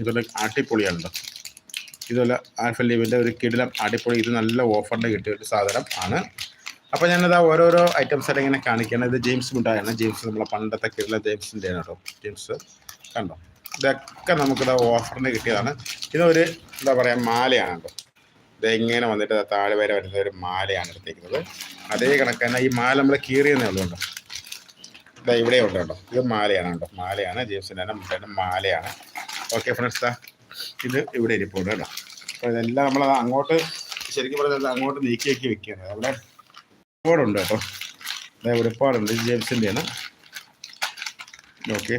ഇതുപോലെ അടിപൊളിയാണല്ലോ. ഇതുപോലെ ആൽഫലീവിന്റെ ഒരു കിടിലം അടിപൊളി ഇത് നല്ല ഓഫറിന് കിട്ടിയ ഒരു സാധനം ആണ്. അപ്പോൾ ഞാനത് ഓരോരോ ഐറ്റംസ് ആയിട്ട് ഇങ്ങനെ കാണിക്കുകയാണ്. ഇത് ജെയിംസ് മിഠായാണ് ജെയിംസ് നമ്മളെ പണ്ടത്തെ കിടില ജെയിംസിന്റെ ആണ് കേട്ടോ. ജെയിംസ് കണ്ടോ? ഇതൊക്കെ നമുക്കിത് ഓഫറിന് കിട്ടിയതാണ്. ഇതൊരു എന്താ പറയുക മാലയാണ് കേട്ടോ. ഇത് ഇങ്ങനെ വന്നിട്ട് താഴെ വരെ വരുന്ന ഒരു മാലയാണ് എടുത്തേക്കുന്നത്. അതേ കണക്ക് തന്നെ ഈ മാല നമ്മൾ കീറിയെന്നേ ഉള്ളൂ കേട്ടോ. ഇതാ ഇവിടെ ഉണ്ട് കേട്ടോ. ഇത് മാലയാണ് കേട്ടോ. മാലയാണ് ജെയിംസിന്റെ തന്നെ മുട്ടേന്റെ മാലയാണ്. ഓക്കെ ഫ്രണ്ട്സ് ഇത് ഇവിടെ ഇരിപ്പുണ്ട് കേട്ടോ. അപ്പോൾ ഇതെല്ലാം നമ്മൾ അങ്ങോട്ട് ശരിക്കും പറഞ്ഞാൽ അങ്ങോട്ട് നീക്കി വെക്കുകയാണ്. അവിടെ ഒരുപാടുണ്ട് കേട്ടോ. അതായത് ഒരുപാടുണ്ട്. ജെയിംസിന്റെയാണ് ഓക്കെ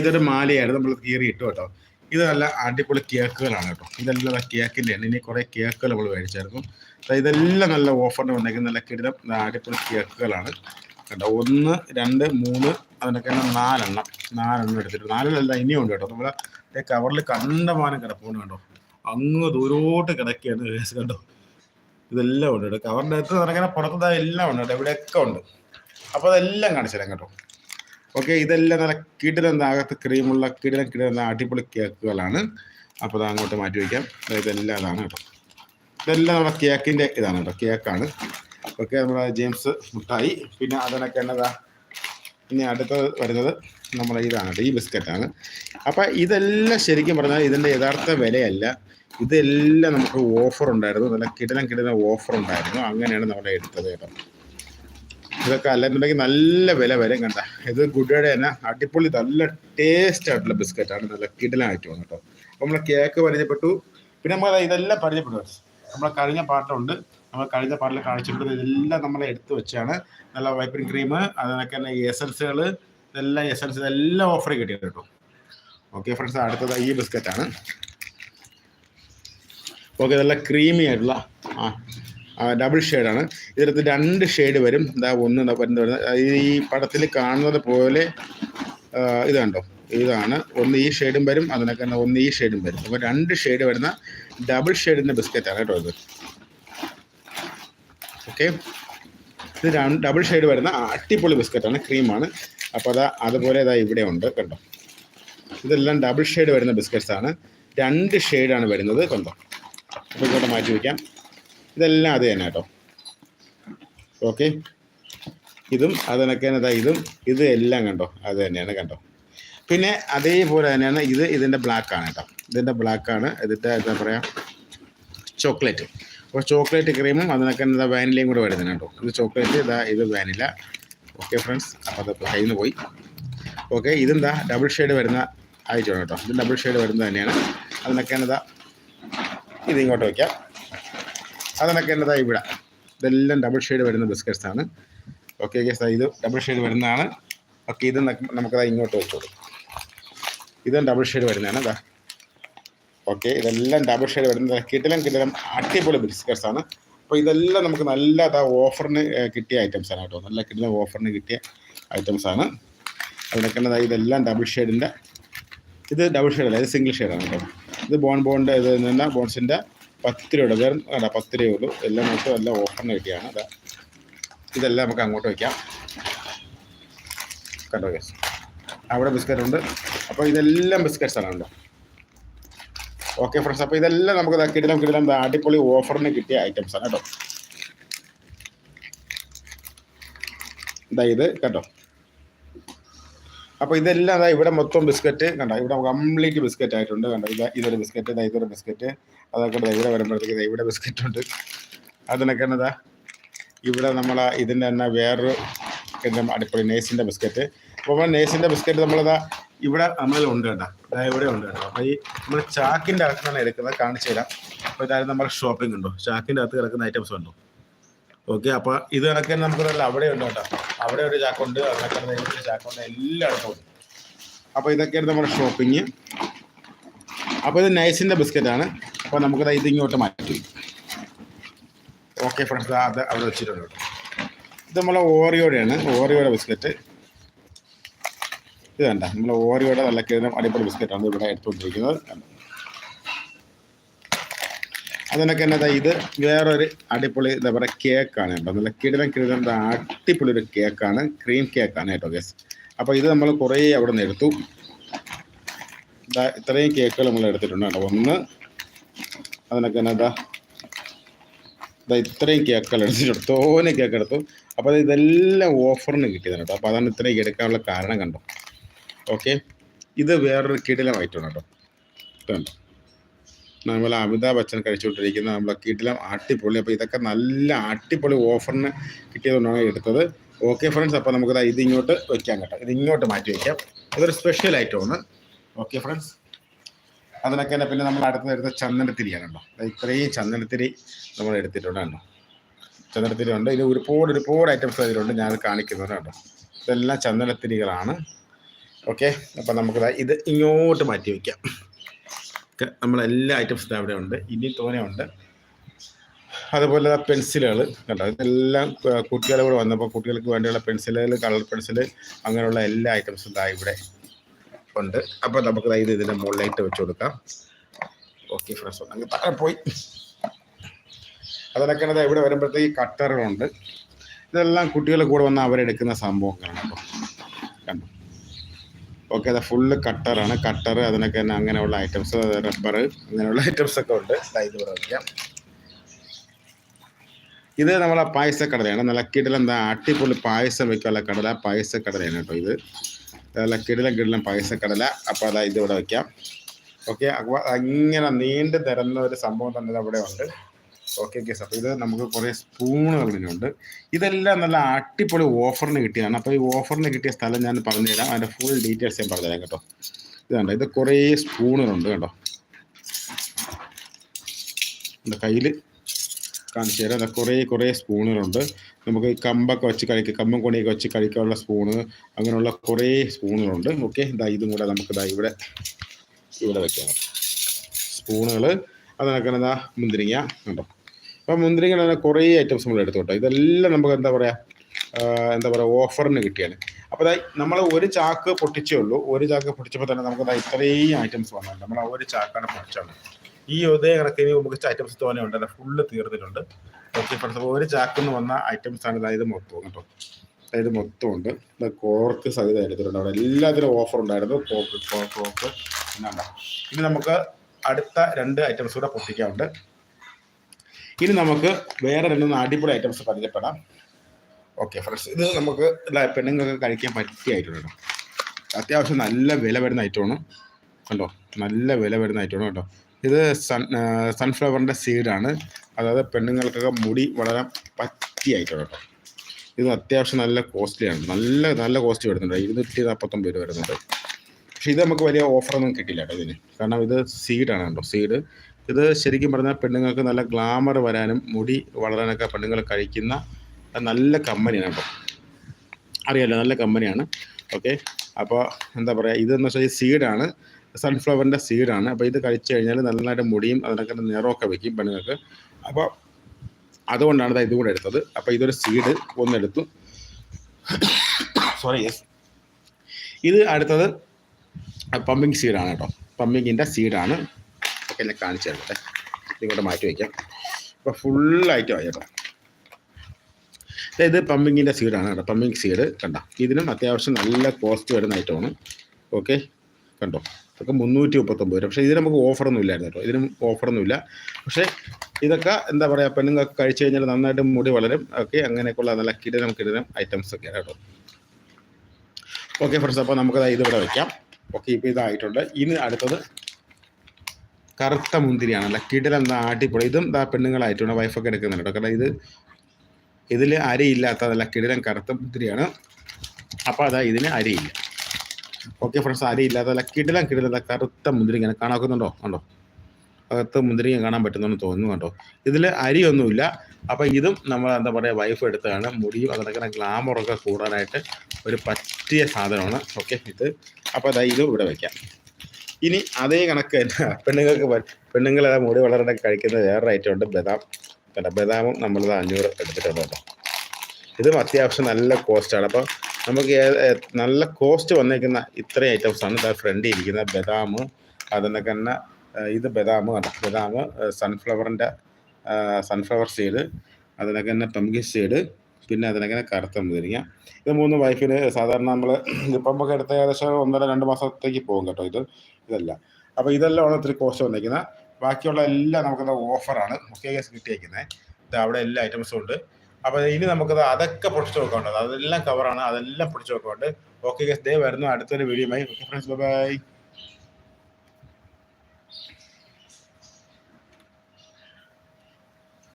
ഇതൊരു മാലയായിരുന്നു നമ്മൾ കീറി ഇട്ടു കേട്ടോ. ഇത് നല്ല അടിപൊളി കേക്കുകളാണ് കേട്ടോ. ഇതെല്ലാം കേക്കിന്റെയാണ് ഇനി കുറേ കേക്കുകൾ നമ്മൾ മേടിച്ചായിരുന്നു. ഇതെല്ലാം നല്ല ഓഫറിന് വന്നേക്കുന്ന. നല്ല കിടിലം അടിപൊളി കേക്കുകളാണ്. കേട്ടോ ഒന്ന് രണ്ട് മൂന്ന് അതിനൊക്കെ തന്നെ നാലെണ്ണം. നാലെണ്ണം എടുത്തിട്ട് നാലിലല്ല ഇനിയും ഉണ്ട് കേട്ടോ. നമ്മളെ കവറിൽ കണ്ടമാനം കിടപ്പുണ്ട് കേട്ടോ അങ്ങ് ദൂരോട്ട് കിടക്കുകയാണ് guys കണ്ടോ? ഇതെല്ലാം ഉണ്ട് കേട്ടോ. കവറിന്റെ അകത്ത് നടക്കുന്ന പുറത്തതായ എല്ലാം ഉണ്ട് കേട്ടോ. ഇവിടെയൊക്കെ ഉണ്ട്. അപ്പോൾ അതെല്ലാം കാണിച്ചു തരാം കേട്ടോ. ഓക്കെ ഇതെല്ലാം നല്ല കിടിലം അകത്ത് ക്രീമുള്ള കിടിലം കിടിലം അടിപൊളി കേക്കുകളാണ്. അപ്പോൾ അത് അങ്ങോട്ട് മാറ്റി വയ്ക്കാം. ഇതെല്ലാം അതാണ് കേട്ടോ. ഇതെല്ലാം നമ്മുടെ കേക്കിന്റെ ഇതാണ് കേട്ടോ. കേക്കാണ്. ഓക്കെ നമ്മുടെ ജെയിംസ് മുട്ടായി. പിന്നെ അതിനൊക്കെ എന്നതാ? ഇനി അടുത്തത് വരുന്നത് നമ്മുടെ ഇതാണ് കേട്ടോ ഈ ബിസ്ക്കറ്റാണ്. അപ്പം ഇതെല്ലാം ശരിക്കും പറഞ്ഞാൽ ഇതിന്റെ യഥാർത്ഥ വിലയല്ല. ഇതെല്ലാം നമുക്ക് ഓഫർ ഉണ്ടായിരുന്നു. നല്ല കിടലം കിടലം ഓഫർ ഉണ്ടായിരുന്നു. അങ്ങനെയാണ് നമ്മൾ എടുത്തത് കേട്ടോ. ഇതൊക്കെ അല്ലെന്നുണ്ടെങ്കിൽ നല്ല വില വരും കണ്ട. ഇത് ഗുഡയുടെ തന്നെ അടിപൊളി നല്ല ടേസ്റ്റ് ആയിട്ടുള്ള ബിസ്ക്കറ്റാണ്. നല്ല കിടലായിട്ടുമാണ് കേട്ടോ. അപ്പോൾ നമ്മൾ കേക്ക് പരിചയപ്പെട്ടു. പിന്നെ നമ്മൾ ഇതെല്ലാം പരിചയപ്പെട്ടു. നമ്മളെ കഴിഞ്ഞ പാട്ടുണ്ട്. നമ്മൾ കഴിഞ്ഞ പാട്ടിൽ കാണിച്ചിട്ടുള്ളത് ഇതെല്ലാം നമ്മൾ എടുത്തു വെച്ചാണ്. നല്ല വൈപ്പിംഗ് ക്രീം അതിനൊക്കെ തന്നെ എസൻസുകൾ ഇതെല്ലാം എസൻസ് ഇതെല്ലാം ഓഫർ കിട്ടിയത് കേട്ടോ. ഓക്കെ ഫ്രണ്ട്സ് അടുത്തത് ഈ ബിസ്ക്കറ്റ് ആണ്. ഓക്കെ നല്ല ക്രീമി ആയിട്ടുള്ള ആ ഡബിൾ ഷെയ്ഡാണ് ഇതിനകത്ത് രണ്ട് ഷെയ്ഡ് വരും. ഇതാ ഒന്ന് വരുന്നത് ഈ പടത്തിൽ കാണുന്നത് പോലെ ഇതുണ്ടോ ഇതാണ്. ഒന്ന് ഈ ഷെയ്ഡും വരും അതിനൊക്കെ ഒന്ന് ഈ ഷെയ്ഡും വരും. അപ്പോൾ രണ്ട് ഷെയ്ഡ് വരുന്ന ഡബിൾ ഷെയ്ഡിന്റെ ബിസ്ക്കറ്റാണ് കേട്ടോ ഇത്. ഓക്കെ ഇത് ഡബിൾ ഷെയ്ഡ് വരുന്ന അട്ടിപ്പൊളി ബിസ്ക്കറ്റാണ് ക്രീമാണ് അപ്പോൾ അതാ അതുപോലെ ഇതാ ഇവിടെ ഉണ്ട് കണ്ടോ? ഇതെല്ലാം ഡബിൾ ഷെയ്ഡ് വരുന്ന ബിസ്ക്കറ്റ്സ് ആണ് രണ്ട് ഷെയ്ഡാണ് വരുന്നത് കണ്ടോ? അപ്പോൾ ഇങ്ങോട്ട് മാറ്റി വയ്ക്കാം ഇതെല്ലാം അത് തന്നെ കേട്ടോ. ഓക്കെ ഇതും അതിനൊക്കെ ഇതാ ഇതും ഇത് എല്ലാം കണ്ടോ? അത് തന്നെയാണ് കണ്ടോ? പിന്നെ അതേപോലെ തന്നെയാണ് ഇത് ഇതിന്റെ ബ്ലാക്കാണ് കേട്ടോ. ഇതിന്റെ ബ്ലാക്കാണ് ഇതിന്റെ എന്താ പറയുക ചോക്ലേറ്റ്. അപ്പോൾ ചോക്ലേറ്റ് ക്രീമും അതിനൊക്കെ എന്താ വാനിലയും കൂടെ വരുന്നത് കേട്ടോ. ഇത് ചോക്ലേറ്റ് ഇതാ ഇത് വാനില ഓക്കെ ഫ്രണ്ട്സ് അപ്പോൾ അത് കയ്യിൽ നിന്ന് പോയി. ഓക്കെ ഇതെന്താ? ഡബിൾ ഷെയ്ഡ് വരുന്ന ആയിട്ടാണ് കേട്ടോ. ഇത് ഡബിൾ ഷെയ്ഡ് വരുന്നത് തന്നെയാണ്. അതിനൊക്കെ എന്നതാ ഇത് ഇങ്ങോട്ട് വയ്ക്കാം അതിനൊക്കെ എന്നതാ ഇവിടെ. ഇതെല്ലാം ഡബിൾ ഷെയ്ഡ് വരുന്ന ബിസ്ക്കറ്റ്സ് ആണ്. ഓക്കെ സാർ ഇത് ഡബിൾ ഷെയ്ഡ് വരുന്നതാണ്. ഓക്കെ ഇത് നമുക്കതാ ഇങ്ങോട്ട് വെച്ചോളൂ. ഇതും ഡബിൾ ഷെയ്ഡ് വരുന്നതാണ് അതാ ഓക്കെ ഇതെല്ലാം ഡബിൾ ഷെയ്ഡ് വരുന്നത്. കിടിലം കിടിലം അടിപൊളി ബിസ്ക്കറ്റ്സ് ആണ്. അപ്പോൾ ഇതെല്ലാം നമുക്ക് നല്ല ഓഫറിന് കിട്ടിയ ഐറ്റംസ് ആണ് കേട്ടോ. നല്ല കിടിലം ഓഫറിന് കിട്ടിയ ഐറ്റംസ് ആണ്. അതിനൊക്കെ ഇതെല്ലാം ഡബിൾ ഷെയ്ഡിന്റെ ഇത് ഡബിൾ ഷെയ്ഡ് അല്ല ഇത് സിംഗിൾ ഷെയ്ഡാണ് കേട്ടോ. ഇത് ബോൺ ബോണിന്റെ ഇത് തന്നെ ബോൺസിന്റെ പത്ത് രൂപയുടെ വേറെ അല്ല പത്ത് രൂപയേ ഉള്ളൂ. എല്ലാം നമുക്ക് നല്ല ഓഫറിന് കിട്ടിയാണ്. അതാ ഇതെല്ലാം നമുക്ക് അങ്ങോട്ട് വയ്ക്കാം കണ്ടോ അവിടെ ബിസ്ക്കറ്റ് ഉണ്ട്. അപ്പോൾ ഇതെല്ലാം ബിസ്ക്കറ്റ്സ് ആണ് കേട്ടോ. ഓക്കെ ഫ്രണ്ട്സ് അപ്പോൾ ഇതെല്ലാം നമുക്ക് കിടിലം കിടിലം അടിപൊളി ഓഫറിന് കിട്ടിയ ഐറ്റംസ് ആണ് കേട്ടോ. ഇതാ ഇത് കേട്ടോ അപ്പോൾ ഇതെല്ലാം അതാ ഇവിടെ മൊത്തം ബിസ്ക്കറ്റ് കണ്ടോ? ഇവിടെ കംപ്ലീറ്റ് ബിസ്ക്കറ്റ് ആയിട്ടുണ്ട് കണ്ടോ? ഇതാ ഇതൊരു ബിസ്ക്കറ്റ് ഇതാ ഇതൊരു ബിസ്ക്കറ്റ്. അതൊക്കെ ഇവിടെ വരുമ്പോഴത്തേക്ക് ഇതാ ഇവിടെ ബിസ്ക്കറ്റ് ഉണ്ട്. അതിനൊക്കെ എന്നതാ ഇവിടെ നമ്മൾ ഇതിന്റെ തന്നെ വേറൊരു അടിപൊളി നേസിന്റെ ബിസ്ക്കറ്റ്. അപ്പോൾ നമ്മൾ നേസിന്റെ ബിസ്ക്കറ്റ് നമ്മളതാ ഇവിടെ നമ്മളിലുണ്ട് കേട്ടോ. അതായത് ഇവിടെ ഉണ്ട് കേട്ടോ. അപ്പോൾ ഈ നമ്മൾ ചാക്കിന്റെ അകത്താണ് എടുക്കുന്നത്. കാണിച്ചു തരാം. അപ്പോൾ ഇതായത് നമ്മുടെ ഷോപ്പിംഗ് ഉണ്ടോ? ചാക്കിന്റെ അകത്ത് കിടക്കുന്ന ഐറ്റംസ് ഉണ്ടോ? ഓക്കെ അപ്പോൾ ഇത് കണക്ക് നമുക്ക് അവിടെ ഉണ്ട് കേട്ടോ. അവിടെ ഒരു ചാക്കുണ്ട് ചാക്കുണ്ട് എല്ലായിടത്തും ഉണ്ട്. അപ്പോൾ ഇതൊക്കെയാണ് നമ്മുടെ ഷോപ്പിംഗ് അപ്പോൾ ഇത് നൈസിന്റെ ബിസ്ക്കറ്റ് ആണ്. അപ്പോൾ നമുക്ക് ഇത് ഇങ്ങോട്ട് മാറ്റി. ഓക്കെ ഫ്രണ്ട്സ് അത് അവിടെ വെച്ചിട്ടുണ്ട് ഇത് നമ്മളെ ഓറിയോടെയാണ് ഓറിയോയുടെ ബിസ്ക്കറ്റ് ഇത് നമ്മൾ ഓരോടെ നല്ല കിഴനം അടിപൊളി ബിസ്ക്കറ്റാണ് ഇവിടെ എടുത്തുകൊണ്ടിരിക്കുന്നത്. കണ്ടോ. അതിനൊക്കെ എന്നതാ ഇത് വേറൊരു അടിപൊളി എന്താ പറയുക കേക്കാണ് കേട്ടോ. നല്ല കിടിലം കിടിലം അടിപൊളി ഒരു കേക്കാണ്. ക്രീം കേക്കാണ് കേട്ടോ ഗസ് അപ്പോൾ ഇത് നമ്മൾ കുറേ അവിടെ നിന്ന് എടുത്തു. ഇതാ ഇത്രയും കേക്കുകൾ നമ്മൾ എടുത്തിട്ടുണ്ട് കേട്ടോ. ഒന്ന് അതിനൊക്കെ എന്നതാ ഇതാ ഇതാ ഇത്രയും കേക്കുകൾ എടുത്തിട്ടുണ്ട്. തോനെ കേക്ക് എടുത്തു. അപ്പോൾ ഇതെല്ലാം ഓഫറിന് കിട്ടിയതാണ് കേട്ടോ. അപ്പോൾ അതാണ് ഇത്രയും എടുക്കാനുള്ള കാരണം കണ്ടോ. ഓക്കെ. ഇത് വേറൊരു കിടിലം ഐറ്റമാണ് കേട്ടോ. ഇതുണ്ട് നമ്മൾ അമിതാഭ് ബച്ചൻ കഴിച്ചുകൊണ്ടിരിക്കുന്ന നമ്മളെ കിടിലം അട്ടിപ്പൊളി അപ്പോൾ ഇതൊക്കെ നല്ല അട്ടിപ്പൊളി ഓഫറിന് കിട്ടിയതുകൊണ്ടാണ് എടുത്തത്. ഓക്കെ ഫ്രണ്ട്സ് അപ്പോൾ നമുക്ക് ദാ ഇത് ഇങ്ങോട്ട് വയ്ക്കാം കേട്ടോ. ഇത് ഇങ്ങോട്ട് മാറ്റി വയ്ക്കാം ഇതൊരു സ്പെഷ്യൽ ഐറ്റമാണ് ഓക്കെ ഫ്രണ്ട്സ്. അതിനൊക്കെ തന്നെ പിന്നെ നമ്മൾ അടുത്ത് എടുത്ത ചന്ദനത്തിരിയാണ് കേട്ടോ. ഇത്രയും ചന്ദനത്തിരി നമ്മൾ എടുത്തിട്ടുണ്ട് കേട്ടോ. ചന്ദനത്തിരി ഉണ്ട്. ഇത് ഒരുപാട് ഒരുപാട് ഐറ്റംസ് അതിലുണ്ട്. ഞാൻ കാണിക്കുന്നുണ്ട് കേട്ടോ. ഇതെല്ലാം ചന്ദനത്തിരികളാണ്. ഓക്കെ അപ്പം നമുക്ക് ഇത് ഇങ്ങോട്ട് മാറ്റി വയ്ക്കാം നമ്മളെല്ലാ ഐറ്റംസും അവിടെ ഉണ്ട്. ഇനി തോനെ ഉണ്ട്. അതുപോലെ പെൻസിലുകൾ കണ്ടോ? ഇതെല്ലാം കുട്ടികൾ കൂടെ വന്നപ്പോൾ കുട്ടികൾക്ക് വേണ്ടിയുള്ള പെൻസിലുകൾ കളർ പെൻസിൽ അങ്ങനെയുള്ള എല്ലാ ഐറ്റംസും ദാ ഇവിടെ ഉണ്ട്. അപ്പോൾ നമുക്ക് ഇത് ഇതിന്റെ മുകളിലായിട്ട് വെച്ച് കൊടുക്കാം. ഓക്കെ ഫ്രണ്ട്സ് അങ്ങ് താഴെ പോയി. അതിനൊക്കെ ഇവിടെ വരുമ്പോഴത്തേക്ക് കട്ടറുകളുണ്ട് ഇതെല്ലാം കുട്ടികൾ കൂടെ വന്ന് അവരെടുക്കുന്ന സംഭവങ്ങളാണ് കേട്ടോ. കണ്ടോ? ഓക്കെ അത് ഫുള്ള് കട്ടറാണ് കട്ടർ അതിനൊക്കെ തന്നെ അങ്ങനെയുള്ള ഐറ്റംസ് റബ്ബർ അങ്ങനെയുള്ള ഐറ്റംസ് ഒക്കെ ഉണ്ട്. ഇത് ഇവിടെ ഇത് നമ്മളെ പായസക്കടലയാണ്. നല്ല എന്താ അട്ടിപ്പൊളി പായസം വെക്കാനുള്ള കടല പായസക്കടലയാണ് കേട്ടോ ഇത്. നല്ല കിടലം കിടിലം പായസക്കടല. അപ്പോൾ അതാ ഇവിടെ വെക്കാം. ഓക്കെ അപ്പോൾ ഇങ്ങനെ നീണ്ടു തരുന്ന ഒരു സംഭവം തന്നെ അവിടെ ഉണ്ട്. ഓക്കെ ഓക്കെ അപ്പോൾ ഇത് നമുക്ക് കുറേ ഇതിനുണ്ട് ഇതെല്ലാം നല്ല അടിപൊളി ഓഫറിന് കിട്ടിയതാണ്. അപ്പോൾ ഈ ഓഫറിന് കിട്ടിയ സ്ഥലം ഞാൻ പറഞ്ഞുതരാം. അതിന്റെ ഫുൾ ഡീറ്റെയിൽസ് ഞാൻ പറഞ്ഞുതരാം കേട്ടോ. ഇത് കണ്ടോ? ഇത് കുറേ സ്പൂണുകളുണ്ട് കേട്ടോ. എന്റെ കയ്യിൽ കാണിച്ചു തരാം. കുറേ കുറേ സ്പൂണുകളുണ്ട്. നമുക്ക് കമ്പൊക്കെ വെച്ച് കഴിക്കുക കമ്പും കൊണിയൊക്കെ വെച്ച് കഴിക്കാനുള്ള സ്പൂണ് അങ്ങനെയുള്ള കുറേ സ്പൂണുകളുണ്ട്. ഓക്കെ ഇതാ ഇതും കൂടെ നമുക്ക് ഇതാ ഇവിടെ ഇവിടെ വെക്കാം. സ്പൂണുകൾ അതിനൊക്കെ എന്താ മുന്തിരിങ്ങ കണ്ടോ? അപ്പോൾ മുന്തിരിങ്ങൾ തന്നെ കുറേ ഐറ്റംസ് നമ്മൾ എടുത്തോട്ടെ ഇതെല്ലാം നമുക്ക് എന്താ പറയുക എന്താ പറയുക ഓഫറിന് കിട്ടിയാണ് അപ്പോൾ അതായത് നമ്മൾ ഒരു ചാക്ക് പൊട്ടിച്ചേ ഉള്ളൂ. ഒരു ചാക്ക് പൊട്ടിച്ചപ്പോൾ തന്നെ നമുക്ക് ദാ ഇത്രയും ഐറ്റംസ് വന്നു നമ്മൾ ആ ഒരു ചാക്കാണ് പൊട്ടിച്ചാണ് ഈ ഒതേ കണക്കിന് നമുക്ക് ഐറ്റംസ് തോനെ ഉണ്ട്. അല്ല ഫുള്ള് തീർന്നിട്ടുണ്ട്. ഓക്കെ ഒരു ചാക്കിന്ന് വന്ന ഐറ്റംസ് ആണ് അതായത് മൊത്തം കേട്ടോ. അതായത് മൊത്തം ഉണ്ട്. കോർക്ക് സഹിതം എടുത്തിട്ടുണ്ട്. അവിടെ എല്ലാത്തിനും ഓഫർ ഉണ്ടായിരുന്നു. കോക്ക് കോക്ക് എന്നാണ്ട ഇനി നമുക്ക് അടുത്ത രണ്ട് ഐറ്റംസ് കൂടെ പൊട്ടിക്കാനുണ്ട്. ഇനി നമുക്ക് വേറെ രണ്ട് അടിപൊളി ഐറ്റംസ് പരിചയപ്പെടാം. ഓക്കെ ഫ്രണ്ട്സ് ഇത് നമുക്ക് പെണ്ണുങ്ങൾക്ക് കഴിക്കാൻ പറ്റിയ ഐറ്റം കേട്ടോ. അത്യാവശ്യം നല്ല വില വരുന്ന ഐറ്റമാണ് കണ്ടോ? നല്ല വില വരുന്ന ഐറ്റമാണ് കേട്ടോ. ഇത് സൺ സൺഫ്ലവറിന്റെ സീഡാണ് അതായത് പെണ്ണുങ്ങൾക്കൊക്കെ മുടി വളരാൻ പറ്റിയ ഐറ്റം കേട്ടോ. ഇത് അത്യാവശ്യം നല്ല കോസ്റ്റ്ലിയാണ് നല്ല നല്ല കോസ്റ്റ് വരുന്നുണ്ട്. ഇരുന്നൂറ്റി നാൽപ്പത്തൊമ്പത് രൂപ വരുന്നുണ്ട്. പക്ഷേ ഇത് നമുക്ക് വലിയ ഓഫറൊന്നും കിട്ടില്ല കേട്ടോ ഇതിന്. കാരണം ഇത് സീഡാണ് കേട്ടോ സീഡ് ഇത് ശരിക്കും പറഞ്ഞാൽ പെണ്ണുങ്ങൾക്ക് നല്ല ഗ്ലാമർ വരാനും മുടി വളരാനൊക്കെ പെണ്ണുങ്ങൾ കഴിക്കുന്ന നല്ല കമ്പനിയാണ് കേട്ടോ. അറിയാലോ നല്ല കമ്പനിയാണ് ഓക്കെ അപ്പോൾ എന്താ പറയുക ഇതെന്ന് വെച്ചാൽ ഈ സീഡാണ് സൺഫ്ലവറിന്റെ സീഡാണ് അപ്പോൾ ഇത് കഴിച്ചു കഴിഞ്ഞാൽ നന്നായിട്ട് മുടിയും അതിനൊക്കെ നിറമൊക്കെ വയ്ക്കും പെണ്ണുങ്ങൾക്ക്. അപ്പോൾ അതുകൊണ്ടാണ് ഇതും കൂടെ എടുത്തത്. അപ്പോൾ ഇതൊരു സീഡ് ഒന്നെടുത്തു. സോറി ഇത് അടുത്തത് പമ്പിങ് സീഡാണ് കേട്ടോ. പമ്പിങ്ങിന്റെ സീഡാണ് ഒക്കെ ഞാൻ കാണിച്ചു തരട്ടെ ഇങ്ങോട്ട് മാറ്റി വയ്ക്കാം അപ്പോൾ ഫുള്ളായിട്ട് ആയി കേട്ടോ ഇത് പമ്പിങ്ങിന്റെ സീഡാണ് കേട്ടോ. പമ്പിങ് സീഡ് കണ്ടോ? ഇതിനും അത്യാവശ്യം നല്ല കോസ്റ്റ് വരുന്ന ഐറ്റമാണ് ഓക്കെ കണ്ടോ? ഇതൊക്കെ മുന്നൂറ്റി മുപ്പത്തൊമ്പത് രൂപ. പക്ഷേ ഇതിന് നമുക്ക് ഓഫറൊന്നും ഇല്ലായിരുന്നു കേട്ടോ. ഇതിനും ഓഫറൊന്നുമില്ല പക്ഷേ ഇതൊക്കെ എന്താ പറയുക പെണ്ണുങ്ങൾക്ക് കഴിച്ചു കഴിഞ്ഞാൽ നന്നായിട്ട് മുടി വളരും. ഓക്കെ അങ്ങനെയൊക്കെയുള്ള നല്ല കിടനം കിടനം ഐറ്റംസ് കേട്ടോ. ഓക്കെ ഫ്രണ്ട്സ് അപ്പോൾ നമുക്ക് ഇതിവിടെ വയ്ക്കാം ഓക്കെ ഇപ്പോൾ ഇതായിട്ടുണ്ട്. ഇനി അടുത്തത് കറുത്ത മുന്തിരിയാണ്. അല്ല കിടലെന്താ അടിപൊളി. ഇതും ഇതാ പെണ്ണുങ്ങളായിട്ടുണ്ട് വൈഫൊക്കെ എടുക്കുന്നുണ്ട്. കേട്ടോ കാരണം ഇത് ഇതിൽ അരിയില്ലാത്തതല്ല കിടലൻ കറുത്ത മുന്തിരിയാണ്. അപ്പോൾ അതാ ഇതിന് അരിയില്ല. ഓക്കെ ഫ്രണ്ട്സ് അരിയില്ലാത്തതല്ല കിടലൻ കിടിലം കറുത്ത മുന്തിരി ഇങ്ങനെ കാണാക്കുന്നുണ്ടോ കണ്ടോ? അകത്ത് മുന്തിരിങ്ങ കാണാൻ പറ്റുന്നെന്ന് തോന്നുന്നു കേട്ടോ. ഇതിൽ അരിയൊന്നുമില്ല. അപ്പം ഇതും നമ്മൾ എന്താ പറയുക വൈഫ് എടുത്തതാണ്. മുടിയും അതിനൊക്കെ ഗ്ലാമറൊക്കെ കൂടാനായിട്ട് ഒരു പറ്റിയ സാധനമാണ്. ഓക്കെ ഇത്. അപ്പോൾ അതാ ഇതും ഇവിടെ വയ്ക്കാം ഇനി അതേ കണക്ക് തന്നെ പെണ്ണുങ്ങൾക്ക് പെണ്ണുങ്ങളെ മുടി വളരാനൊക്കെ കഴിക്കുന്ന വേറൊരു ഐറ്റം ഉണ്ട്. ബദാം. അല്ല ബദാമും നമ്മളിത് അഞ്ഞൂറ് എടുത്തിട്ടുണ്ട് കേട്ടോ. ഇതും അത്യാവശ്യം നല്ല കോസ്റ്റാണ് അപ്പോൾ നമുക്ക് നല്ല കോസ്റ്റ് വന്നേക്കുന്ന ഇത്രയും ഐറ്റംസാണ് ഇതാ ഫ്രണ്ടിൽ ഇരിക്കുന്ന ബദാം അതിനൊക്കെ തന്നെ ഇത് ബദാം ആണ് ബദാം സൺഫ്ലവറിന്റെ സൺഫ്ലവർ സീഡ് അതിനൊക്കെ തന്നെ പെമ്പി സീഡ് പിന്നെ അതിനങ്ങനെ കറുത്ത മുതിരിങ്ങ ഇത് മൂന്ന് വൈഫിന് സാധാരണ നമ്മൾ ഇപ്പം ഒക്കെ എടുത്ത ഏകദേശം ഒന്നര രണ്ട് മാസത്തേക്ക് പോകും കേട്ടോ ഇത്. ഇതല്ല. അപ്പോൾ ഇതെല്ലാം ഒത്തിരി കോസ്റ്റ് വന്നിരിക്കുന്നത് ബാക്കിയുള്ള എല്ലാം നമുക്കത് ഓഫറാണ് മുഖ്യ കേസ് കിട്ടിയേക്കുന്നത് ഇത് അവിടെ എല്ലാ ഐറ്റംസും ഉണ്ട്. അപ്പോൾ ഇനി നമുക്കത് അതൊക്കെ പൊടിച്ചു നോക്കാനുണ്ട്. അതെല്ലാം കവറാണ് അതെല്ലാം പൊടിച്ചു നോക്കാനുണ്ട്. ഓക്കെ ഗസ് ഡേ വരുന്നു. അടുത്തൊരു വീഡിയോ ഓക്കെ ഫ്രണ്ട്സ് ബൈ